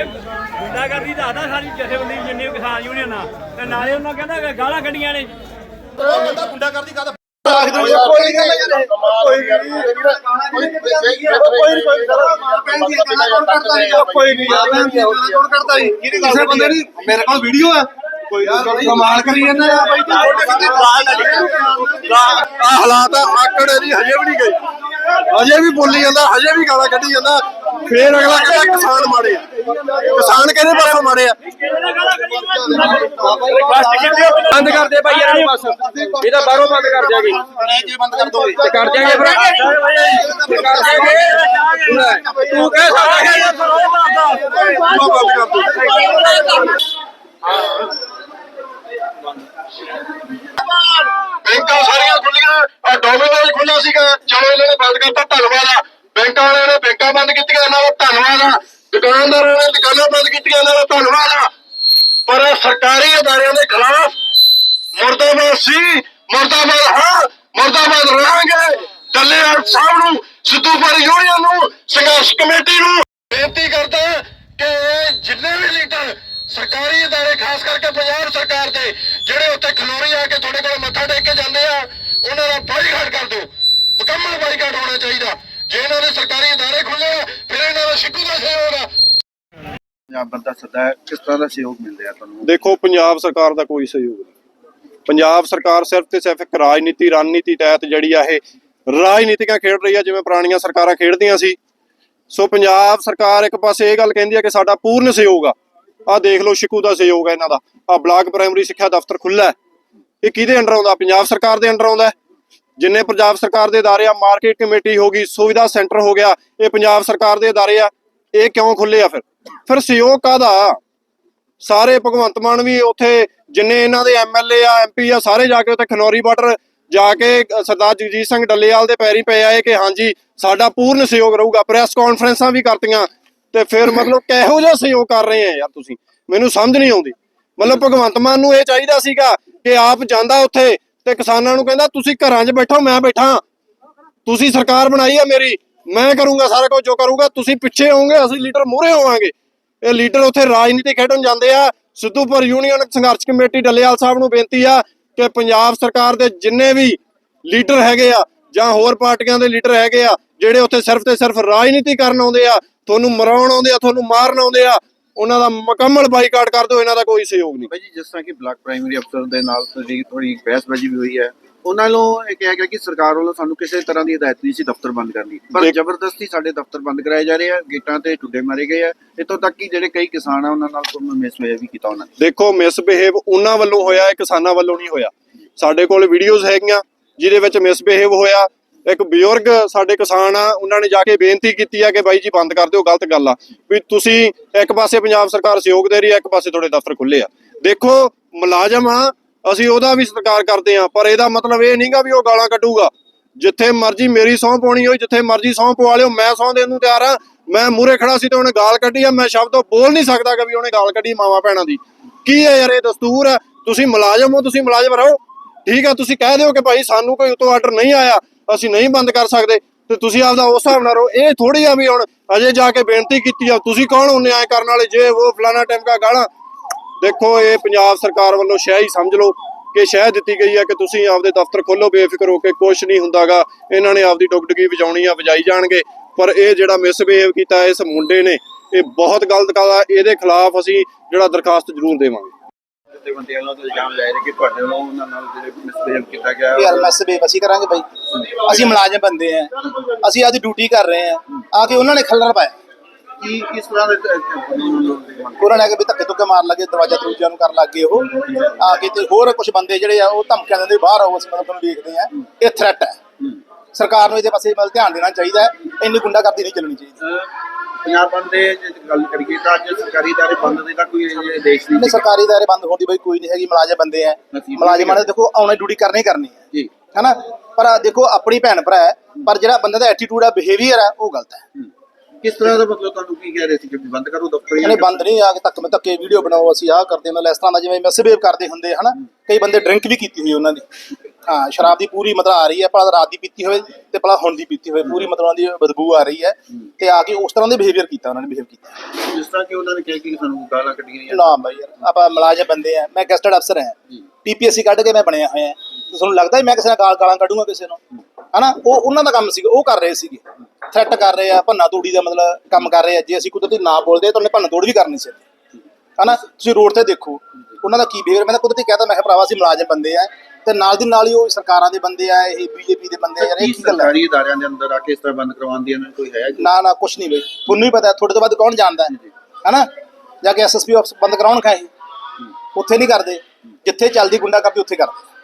ਇਹ ਗੁੰਡਾਗਰਦੀ ਦਾ ਆਦਾ ਸਾਡੀ ਜਥੇਬੰਦੀ ਜਿੰਨੇ ਵੀ ਕਿਸਾਨ ਯੂਨੀਅਨ ਆ। ਤੇ ਨਾਲੇ ਉਹਨਾਂ ਕਹਿੰਦਾ ਕਿ ਗਾਲਾਂ ਕੱਢੀਆਂ ਨੇ। ਉਹ ਬੰਦਾ ਗੁੰਡਾ ਕਰਦੀ ਕਾਹਦਾ ਕੋਈ ਗੱਲ ਯਾਰ ਕੋਈ ਨਹੀਂ, ਕੋਈ ਕੋਈ ਨਹੀਂ ਕੌਣ ਕਰਦਾ ਜੀ ਕਿਸੇ ਬੰਦੇ ਦੀ ਮੇਰੇ ਕੋਲ ਵੀਡੀਓ ਹੈ ਕੋਈ ਕਮਾਲ ਕਰੀ ਜਾਂਦਾ ਆ ਬਾਈ ਆ ਹਾਲਾਤ ਆ ਆਕੜ ਦੀ ਹਜੇ ਵੀ ਨਹੀਂ। ਗਈ ਹਜੇ ਵੀ ਬੋਲੀ ਜਾਂਦਾ ਹਜੇ ਵੀ ਗਾਲਾਂ ਕੱਢੀ ਜਾਂਦਾ। ਫੇਰ ਅਗਲਾ ਕਹਿੰਦਾ ਕਿਸਾਨ ਮਾੜੇ ਆ। ਕਿਸਾਨ ਕਿਹਦੇ ਪਾਸੋਂ ਮਾੜੇ ਆ? ਬੰਦ ਕਰ ਦੇ ਭਾਈ ਯਾਰ ਬਸ। ਇਹਦਾ ਬਾਹਰੋਂ ਬੰਦ ਕਰ ਦਿਆਂਗੇ। ਜੇ ਬੰਦ ਕਰ ਦੋ ਕਰ ਦਿਆਂਗੇ ਫਿਰ ਕਰ ਦਿਆਂਗੇ। ਤੂੰ ਕਹਿ ਸਕਦਾ ਬੈਂਕਾਂ ਸਾਰੀਆਂ ਖੁੱਲੀਆਂ ਆ ਡੋਮਿਨੋਜ਼ ਖੁੱਲਾ ਸੀਗਾ। ਚਲੋ ਇਹਨਾਂ ਨੇ ਬੰਦ ਕਰਤਾ, ਧੰਨਵਾਦ ਆ। ਬੈਂਕਾਂ ਵਾਲਿਆਂ ਨੇ ਬੈਂਕਾਂ ਬੰਦ ਕੀਤੀਆਂ ਇਹਨਾਂ ਦਾ, ਧੰਨਵਾਦ ਆ। ਦੁਕਾਨਦਾਰਾਂ ਨੇ ਦੁਕਾਨਾਂ ਬੰਦ ਕੀਤੀਆਂ ਇਹਨਾਂ ਦਾ, ਧੰਨਵਾਦ ਆ। ਪਰ ਸਰਕਾਰੀ ਅਦਾਰਿਆਂ ਦੇ ਖਿਲਾਫ ਮੁਰਦਾਬਾਦ ਸੀ, ਮੁਰਦਾਬਾਦ ਹਾਂ, ਮੁਰਦਾਬਾਦ ਰਹਾਂਗੇ। ਡੱਲੇਵਾਲ ਸਾਹਿਬ ਨੂੰ ਸਿੱਧੂਪੁਰ ਯੂਨੀਅਨ ਨੂੰ, ਸੰਘਰਸ਼ ਕਮੇਟੀ ਨੂੰ ਬੇਨਤੀ ਕਰਦਾ ਕਿ ਜਿੰਨੇ ਵੀ ਲੀਡਰ ਸਰਕਾਰੀ ਅਦਾਰੇ ਖਾਸ ਕਰਕੇ ਪੰਜਾਬ ਸਰਕਾਰ ਦੇ ਜਿਹੜੇ ਉੱਥੇ ਖਲੋਰੀ ਆ ਕੇ ਤੁਹਾਡੇ ਕੋਲ ਮੱਥਾ ਟੇਕ ਕੇ ਜਾਂਦੇ ਆ ਉਹਨਾਂ ਦਾ ਬਾਈਕਾਟ ਕਰ ਦਿਓ। ਮੁਕੰਮਲ ਬਾਈਕਾਟ ਹੋਣਾ ਚਾਹੀਦਾ। ਜੇ ਇਹਨਾਂ ਦੇ ਸਰਕਾਰੀ ਅਦਾਰੇ ਖੁੱਲੇ ਆ ਫਿਰ ਇਹਨਾਂ ਦਾ ਸਿੱਕੂ ਦਾ ਸਹਿਯੋਗ ਆ। ਪੰਜਾਬ ਬੰਦਾ ਸੱਦਾ ਹੈ ਕਿਸ ਤਰ੍ਹਾਂ ਦਾ ਸਹਿਯੋਗ ਮਿਲ ਰਿਹਾ ਤੁਹਾਨੂੰ? ਦੇਖੋ ਪੰਜਾਬ ਸਰਕਾਰ ਦਾ ਕੋਈ ਸਹਿਯੋਗ ਨਹੀਂ। ਪੰਜਾਬ ਸਰਕਾਰ ਸਿਰਫ ਤੇ ਸਿਰਫ ਇੱਕ ਰਾਜਨੀਤੀ ਰਣਨੀਤੀ ਤਹਿਤ ਜਿਹੜੀ ਆ ਇਹ ਰਾਜਨੀਤਿਕਾਂ ਖੇਡ ਰਹੀ ਆ ਜਿਵੇਂ ਪੁਰਾਣੀਆਂ ਸਰਕਾਰਾਂ ਖੇਡਦੀਆਂ ਸੀ। ਸੋ ਪੰਜਾਬ ਸਰਕਾਰ ਇੱਕ ਪਾਸੇ ਇਹ ਗੱਲ ਕਹਿੰਦੀ ਆ ਕਿ ਸਾਡਾ ਪੂਰਨ ਸਹਿਯੋਗ ਆ। ਆ ਦੇਖ ਲਓ ਸ਼ਿਕੂ ਦਾ ਸਹਿਯੋਗ ਆ ਇਹਨਾਂ ਦਾ। ਆ ਬਲਾਕ ਪ੍ਰਾਇਮਰੀ ਸਿੱਖਿਆ ਦਫ਼ਤਰ ਖੁੱਲਾ ਹੈ। ਇਹ ਕਿਹਦੇ ਅੰਡਰ ਆਉਂਦਾ? ਪੰਜਾਬ ਸਰਕਾਰ ਦੇ ਅੰਡਰ ਆਉਂਦਾ ਜਿੰਨੇ ਪੰਜਾਬ ਸਰਕਾਰ ਦੇ ਅਦਾਰੇ ਆ ਮਾਰਕੀਟ ਕਮੇਟੀ ਹੋ ਗਈ, ਸੁਵਿਧਾ ਸੈਂਟਰ ਹੋ ਗਿਆ, ਇਹ ਪੰਜਾਬ ਸਰਕਾਰ ਦੇ ਅਦਾਰੇ ਆ। ਇਹ ਕਿਉਂ ਖੁੱਲੇ ਆ ਫਿਰ? ਫਿਰ ਸਹਿਯੋਗ ਕਾਹਦਾ ਸਾਰੇ ਭਗਵੰਤ ਮਾਨ ਵੀ ਉੱਥੇ ਜਿੰਨੇ ਇਹਨਾਂ ਦੇ ਐਮਐਲਏ ਆ ਐਮਪੀ ਆ, ਸਾਰੇ ਜਾ ਕੇ ਉੱਥੇ ਖਨੌਰੀ ਬਾਰਡਰ ਜਾ ਕੇ ਸਰਦਾਰ ਜਗਜੀਤ ਸਿੰਘ ਡੱਲੇਵਾਲ ਦੇ ਪੈਰੀ ਪਏ ਆਏ ਕਿ ਹਾਂਜੀ, ਸਾਡਾ ਪੂਰਨ ਸਹਿਯੋਗ ਰਹੂਗਾ। ਪ੍ਰੈਸ ਕਾਨਫਰੰਸਾਂ ਵੀ ਕਰਤੀਆਂ। ਤੇ ਫਿਰ ਮਤਲਬ ਕਿਹੋ ਜਿਹਾ ਸਹਿਯੋਗ ਕਰ ਰਹੇ ਆ ਯਾਰ ਤੁਸੀਂ? ਮੈਨੂੰ ਸਮਝ ਨਹੀਂ ਆਉਂਦੀ। ਮਤਲਬ ਭਗਵੰਤ ਮਾਨ ਨੂੰ ਇਹ ਚਾਹੀਦਾ ਸੀਗਾ ਕਿ ਆਪ ਜਾਂਦਾ ਉੱਥੇ ਤੇ ਕਿਸਾਨਾਂ ਨੂੰ ਕਹਿੰਦਾ ਤੁਸੀਂ ਘਰਾਂ 'ਚ ਬੈਠੋ ਮੈਂ ਬੈਠਾ। ਤੁਸੀਂ ਸਰਕਾਰ ਬਣਾਈ ਆ ਮੇਰੀ ਮੈਂ ਕਰੂੰਗਾ ਸਾਰਾ ਕੁਝ ਜੋ ਕਰੂੰਗਾ ਤੁਸੀਂ ਪਿੱਛੇ ਹੋਵੋਗੇ ਅਸੀਂ ਲੀਡਰ ਮੂਹਰੇ ਹੋਵਾਂਗੇ। ਇਹ ਲੀਡਰ ਉੱਥੇ ਰਾਜਨੀਤੀ ਖੇਡਣ ਜਾਂਦੇ ਆ। ਸਿੱਧੂਪੁਰ ਯੂਨੀਅਨ ਸੰਘਰਸ਼ ਕਮੇਟੀ ਡੱਲੇਵਾਲ ਸਾਹਿਬ ਨੂੰ ਬੇਨਤੀ ਆ ਕਿ ਪੰਜਾਬ ਸਰਕਾਰ ਦੇ ਜਿੰਨੇ ਵੀ ਲੀਡਰ ਹੈਗੇ ਆ ਜਾਂ ਹੋਰ ਪਾਰਟੀਆਂ ਦੇ ਲੀਡਰ ਹੈਗੇ ਆ ਜਿਹੜੇ ਉੱਥੇ ਸਿਰਫ ਤੇ ਸਿਰਫ ਰਾਜਨੀਤੀ ਕਰਨ ਆਉਂਦੇ ਆ ਤੁਹਾਨੂੰ ਮਰਾਉਣ ਆਉਂਦੇ ਆ ਤੁਹਾਨੂੰ ਮਾਰਨ ਆਉਂਦੇ ਆ ਉਹਨਾਂ ਦਾ ਮੁਕੰਮਲ ਬਾਈਕਾਟ ਕਰ ਦਿਓ ਇਹਨਾਂ ਦਾ ਕੋਈ ਸਹਿਯੋਗ ਨਹੀਂ। ਬਾਈ ਜੀ ਜਿਸ ਤਰ੍ਹਾਂ ਕਿ ਬਲਾਕ ਪ੍ਰਾਇਮਰੀ ਅਫਸਰ ਦੇ ਨਾਲ ਤੁਹਾਡੀ ਥੋੜੀ ਬਹਿਸਬਾਜ਼ੀ ਵੀ ਹੋਈ ਹੈ ਉਹਨਾਂ ਨੂੰ ਇਹ ਕਿਹਾ ਗਿਆ ਕਿ ਸਰਕਾਰ ਵੱਲੋਂ ਸਾਨੂੰ ਕਿਸੇ ਤਰ੍ਹਾਂ ਦੀ ਹਦਾਇਤ ਨਹੀਂ ਸੀ ਦਫ਼ਤਰ ਬੰਦ ਕਰਨ ਦੀ। ਪਰ ਜ਼ਬਰਦਸਤੀ ਸਾਡੇ ਦਫ਼ਤਰ ਬੰਦ ਕਰਾਏ ਜਾ ਰਹੇ ਆ ਗੇਟਾਂ ਤੇ ਟੁੱਡੇ ਮਾਰੇ ਗਏ ਆ ਇੱਥੋਂ ਤੱਕ ਕਿ ਜਿਹੜੇ ਕਈ ਕਿਸਾਨ ਆ ਉਹਨਾਂ ਨਾਲ ਕੋਈ ਮਿਸਬਿਹੇਵ ਵੀ ਕੀਤਾ ਉਹਨਾਂ ਨੇ। ਦੇਖੋ ਮਿਸਬਿਹੇਵ ਉਹਨਾਂ ਵੱਲੋਂ ਹੋਇਆ ਹੈ ਕਿਸਾਨਾਂ ਵੱਲੋਂ ਨਹੀਂ ਹੋਇਆ। ਸਾਡੇ ਕੋਲ ਵੀਡੀਓਜ਼ ਹੈਗੀਆਂ ਜਿਹਦੇ ਵਿੱਚ ਮਿਸਬਿਹੇਵ ਹੋਇਆ ਇੱਕ ਬਜ਼ੁਰਗ ਸਾਡੇ ਕਿਸਾਨ ਆ, ਉਹਨਾਂ ਨੇ ਜਾ ਕੇ ਬੇਨਤੀ ਕੀਤੀ ਆ ਕਿ ਬਾਈ ਜੀ ਬੰਦ ਕਰ ਦਿਓ, ਗਲਤ ਗੱਲ ਆ। ਵੀ ਤੁਸੀਂ ਇੱਕ ਪਾਸੇ ਪੰਜਾਬ ਸਰਕਾਰ ਸਹਿਯੋਗ ਦੇ ਰਹੀ ਆ, ਇੱਕ ਪਾਸੇ ਤੁਹਾਡੇ ਦਫ਼ਤਰ ਖੁੱਲੇ ਆ। ਦੇਖੋ, ਮੁਲਾਜ਼ਮ ਆ, ਅਸੀਂ ਉਹਦਾ ਵੀ ਸਤਿਕਾਰ ਕਰਦੇ ਆ, ਪਰ ਇਹਦਾ ਮਤਲਬ ਇਹ ਨਹੀਂਗਾ ਵੀ ਉਹ ਗਾਲਾਂ ਕੱਢੂਗਾ। ਜਿੱਥੇ ਮਰਜ਼ੀ ਮੇਰੀ ਸਹੁੰ ਪਾਉਣੀ ਹੋਈ, ਜਿੱਥੇ ਮਰਜ਼ੀ ਸਹੁੰ ਪਵਾ ਲਿਓ, ਮੈਂ ਸਹੁੰ ਦੇਣ ਨੂੰ ਤਿਆਰ ਆ। ਮੈਂ ਮੂਰੇ ਖੜਾ ਸੀ ਤੇ ਉਹਨੇ ਗਾਲ ਕੱਢੀ ਆ, ਮੈਂ ਸ਼ਬਦ ਉਹ ਬੋਲ ਨਹੀਂ ਸਕਦਾ ਕਿ ਵੀ ਉਹਨੇ ਗਾਲ ਕੱਢੀ ਮਾਵਾ ਭੈਣਾਂ ਦੀ। ਕੀ ਹੈ ਯਾਰ ਇਹ ਦਸਤੂਰ? ਆ ਤੁਸੀਂ ਮੁਲਾਜ਼ਮ ਹੋ, ਤੁਸੀਂ ਮੁਲਾਜ਼ਮ ਰਹੋ। ਠੀਕ ਆ, ਤੁਸੀਂ ਕਹਿ ਦਿਓ ਕਿ ਭਾਈ ਸਾਨੂੰ ਕੋਈ ਉਤੋਂ ਆਰਡਰ ਨਹੀਂ ਆਇਆ। ਅਸੀਂ ਨਹੀਂ ਬੰਦ ਕਰ ਸਕਦੇ, ਤੇ ਤੁਸੀਂ ਆਪਦਾ ਉਸ ਹਿਸਾਬ ਨਾਲ ਰਹੋ। ਇਹ ਥੋੜੀ ਆ ਵੀ ਹੁਣ ਅਜੇ ਜਾ ਕੇ ਬੇਨਤੀ ਕੀਤੀ ਆ, ਤੁਸੀਂ ਕੌਣ ਹੁੰਨੇ ਆਏ ਕਰਨ ਵਾਲੇ? ਜੇ ਉਹ ਫਲਾਣਾ ਟਾਈਮ ਕਾ ਗਾਲਾਂ ਦੇਖੋ, ਇਹ ਪੰਜਾਬ ਸਰਕਾਰ ਵੱਲੋਂ ਸ਼ਹਿ ਹੀ ਸਮਝ ਲਓ ਕਿ ਸ਼ਹਿ ਦਿੱਤੀ ਗਈ ਹੈ ਕਿ ਤੁਸੀਂ ਆਪਦੇ ਦਫ਼ਤਰ ਖੋਲੋ, ਬੇਫਿਕਰ ਹੋ ਕੇ ਕੁਝ ਨਹੀਂ ਹੁੰਦਾਗਾ। ਇਹਨਾਂ ਨੇ ਆਪਦੀ ਡੁਗਡਗੀ ਵਜਾਉਣੀ ਆ, ਵਜਾਈ ਜਾਣਗੇ। ਪਰ ਇਹ ਜਿਹੜਾ ਮਿਸਬਿਹੇਵ ਕੀਤਾ, ਇਸ ਮੁੰਡੇ ਨੇ, ਇਹ ਬਹੁਤ ਗਲਤ ਗੱਲ ਆ। ਇਹਦੇ ਖਿਲਾਫ ਅਸੀਂ ਜਿਹੜਾ ਦਰਖਾਸਤ ਜ਼ਰੂਰ ਦੇਵਾਂਗੇ। ਤੇ ਬੰਦਿਆਂ ਵੱਲੋਂ ਤਾਂ ਇਲਜ਼ਾਮ ਲਾਇਆ ਰਿਹਾ ਕਿ ਤੁਹਾਡੇ ਵੱਲੋਂ ਉਹਨਾਂ ਨਾਲ ਜਿਹੜੇ ਮਿਸਬਿਹੇਵ ਕੀਤਾ ਗਿਆ। ਯਾਰ ਮੈਸ ਬੇਬਸੀ ਕਰਾਂਗੇ ਬਾਈ। ਅਸੀਂ ਮੁਲਾਜ਼ਮ ਬੰਦੇ ਆ। ਅਸੀਂ ਆਦੀ ਡਿਊਟੀ ਕਰ ਰਹੇ ਆ। ਆ ਕੇ ਉਹਨਾਂ ਨੇ ਖੱਲਰ ਪਾਇਆ। ਕੀ ਕਿਸ ਤਰ੍ਹਾਂ ਦੇ ਉਹਨਾਂ ਨੇ ਕੇ ਵੀ ਧੱਕੇ ਧੁੱਕੇ ਮਾਰ ਲੱਗੇ ਦਰਵਾਜ਼ਾ ਦਰੂਜਿਆਂ ਨੂੰ ਕਰਨ ਲੱਗੇ ਉਹ। ਆ ਕੇ ਤੇ ਹੋਰ ਕੁਝ ਬੰਦੇ ਜਿਹੜੇ ਆ ਉਹ ਧਮਕੀਆਂ ਦਿੰਦੇ ਬਾਹਰ ਆਓ ਅਸੀਂ ਮਤਲਬ ਤੁਹਾਨੂੰ ਦੇਖਦੇ ਆ। ਇਹ ਥ੍ਰੈਟ ਹੈ। ਸਰਕਾਰ ਨੂੰ ਇਹਦੇ ਪਾਸੇ ਵੱਲ ਧਿਆਨ ਦੇਣਾ ਚਾਹੀਦਾ ਹੈ। ਇੰਨੀ ਗੁੰਡਾਗਰਦੀ ਨਹੀਂ ਚੱਲਣੀ ਚਾਹੀਦੀ। ਪੰਜਾਬ ਬੰਦ ਦੇ ਜੇ ਗੱਲ ਕਰੀਏ ਤਾਂ ਅੱਜ ਸਰਕਾਰੀ ਦਾਰੇ ਬੰਦ ਦੇ ਤਾਂ ਕੋਈ ਇਹ ਦੇਸ਼ ਨਹੀਂ ਨਹੀਂ ਸਰਕਾਰੀ ਦਾਇਰੇ ਬੰਦ ਹੋਣ ਦੀ ਬਈ ਕੋਈ ਨਹੀਂ ਹੈਗੀ ਮੁਲਾਜ਼ਮ ਬੰਦੇ ਆ ਮੁਲਾਜ਼ਮਾਂ ਨੇ ਦੇਖੋ ਆਉਣੇ ਡਿਊਟੀ ਕਰਨੀ ਕਰਨੀ ਹੈ ਜੀ। ਹੈਨਾ? ਪਰ ਦੇਖੋ ਆਪਣੀ ਭੈਣ ਭਰਾ ਹੈ ਪਰ ਜਿਹੜਾ ਬੰਦੇ ਦਾ ਐਟੀਟਿਊਡ ਹੈ ਬਿਹੇਵੀਅਰ ਹੈ ਉਹ ਗਲਤ ਹੈ। ਕਿਸ ਤਰ੍ਹਾਂ ਦਾ ਮਤਲਬ ਤੁਹਾਨੂੰ ਕੀ ਕਹਿ ਰਹੇ ਸੀ ਕਿ ਵੀ ਬੰਦ ਕਰੋ ਦਫ਼ਤਰ ਇਹਨੇ ਬੰਦ ਨਹੀਂ ਆ ਕੇ ਧੱਕ ਮੈਂ ਧੱਕੇ ਵੀਡੀਓ ਬਣਾਓ ਅਸੀਂ ਆਹ ਕਰਦੇ ਹਾਂ ਇਸ ਤਰ੍ਹਾਂ ਦਾ ਜਿਵੇਂ ਮਿਸਬਿਹੇਵ ਕਰਦੇ ਹੁੰਦੇ ਹਨਾ? ਕਈ ਬੰਦੇ ਡਰਿੰਕ ਵੀ ਕੀਤੀ ਹੋਈ ਉਹਨਾਂ ਦੀ। ਹਾਂ ਸ਼ਰਾਬ ਦੀ ਪੂਰੀ ਮਤਲਬ ਆ ਰਹੀ ਹੈ ਭਲਾ ਰਾਤ ਦੀ ਪੀਤੀ ਹੋਵੇ ਤੇ ਭਲਾ ਹੁਣ ਦੀ ਪੀਤੀ ਹੋਵੇ ਪੂਰੀ ਮਤਲਬ ਦੀ ਬਦਬੂ ਆ ਰਹੀ ਹੈ ਤੇ ਆ ਕੇ ਉਸ ਤਰ੍ਹਾਂ ਦੇ ਬਿਹੇਵੀਅਰ ਕੀਤਾ ਉਹਨਾਂ ਨੇ ਬਿਹੇਵ ਕੀਤਾ। ਜਿਸ ਤਰ੍ਹਾਂ ਕਿ ਉਹਨਾਂ ਨੇ ਕਿਹਾ ਕਿ ਸਾਨੂੰ ਗਾਲਾਂ ਕੱਢੀਆਂ ਜਾਂ ਨਾ ਬਾਈ ਯਾਰ ਆਪਾਂ ਮਲਾਜਮ ਬੰਦੇ ਆ ਮੈਂ ਗੈਸਟਡ ਅਫਸਰ ਹਾਂ। ਪੀਪੀਐਸਸੀ ਕੱਢ ਕੇ ਮੈਂ ਬਣਿਆ ਹੋਇਆ। ਹਾਂ ਤੁਹਾਨੂੰ ਲੱਗਦਾ ਹੀ ਮੈਂ ਕਿਸੇ ਨਾਲ ਗਾਲ ਕੱਢੂੰਗਾ ਕਿਸੇ ਨੂੰ? ਹਨਾ? ਉਹ ਉਹਨਾਂ ਦਾ ਕੰਮ ਸੀਗਾ ਉਹ ਕਰ ਰਹੇ ਸੀਗੇ। ਥ੍ਰੈਟ ਕਰ ਰਹੇ ਆ ਭੰਨਾ ਤੋੜੀ ਦਾ ਮਤਲਬ ਕੰਮ ਕਰ ਰਹੇ ਆ ਜੇ ਅਸੀਂ ਕੁਦਰਤੀ ਨਾ ਬੋਲਦੇ ਤਾਂ ਉਹਨੇ ਭੰਨਾ ਤੋੜ ਵੀ ਕਰਨੀ ਸੀ। ਹਨਾ? ਤੁਸੀਂ ਰੋਡ ਤੇ ਦੇਖੋ ਉਹਨਾਂ ਦਾ ਕੀ ਬਿਹੇਵੀਅਰ ਮੈਂ ਤਾਂ ਕੁਦਰਤੀ ਕਹਤਾ ਮੈਂ ਕਿਹਾ ਭਰਾਵਾ ਅਸੀਂ ਮੁਲਾਜ਼ਮ ਬੰਦੇ ਆ ਤੇ ਨਾਲ ਦੀ ਨਾਲ ਹੀ ਉਹ ਸਰਕਾਰਾਂ ਦੇ ਬੰਦੇ ਆ ਇਹ ਬੀਜੇਪੀ ਦੇ ਬੰਦੇ ਆ ਯਾਰ ਇਹ ਕੀ ਗੱਲ ਸਰਕਾਰੀ ਅਦਾਰਿਆਂ ਦੇ ਅੰਦਰ ਆ ਕੇ ਇਸ ਤਰ੍ਹਾਂ ਬੰਦ ਕਰਵਾਉਣ ਦੀ ਇਹਨਾਂ ਨੂੰ ਕੋਈ ਹੈ ਜੀ? ਨਾ ਨਾ ਕੁਛ ਨਹੀਂ ਬਈ। ਤੁਹਾਨੂੰ ਹੀ ਪਤਾ ਤੁਹਾਡੇ ਤੋਂ ਵੱਧ ਕੌਣ ਜਾਣਦਾ ਹੈ? ਹਨਾ? ਜਾ ਕੇ ਐਸਐਸਪੀ ਆਫਿਸ ਬੰਦ ਕਰਾਉਣ ਖਾਏ। ਉੱਥੇ ਨਹੀਂ ਕਰਦੇ। ਜਿੱਥੇ ਚੱਲਦੀ ਗੁੰਡਾ ਕਰਦੀ ਉੱਥੇ ਕਰਦੇ।